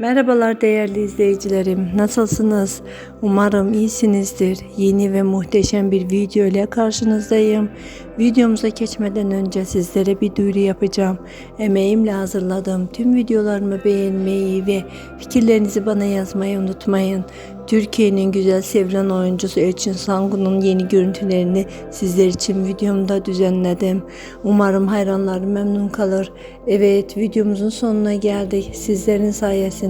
Merhabalar değerli izleyicilerim. Nasılsınız? Umarım iyisinizdir. Yeni ve muhteşem bir video ile karşınızdayım. Videomuza geçmeden önce sizlere bir duyuru yapacağım. Emeğimle hazırladığım tüm videolarımı beğenmeyi ve fikirlerinizi bana yazmayı unutmayın. Türkiye'nin güzel sevilen oyuncusu Elçin Sangun'un yeni görüntülerini sizler için videomda düzenledim. Umarım hayranlarım memnun kalır. Evet videomuzun sonuna geldik. Sizlerin sayesinde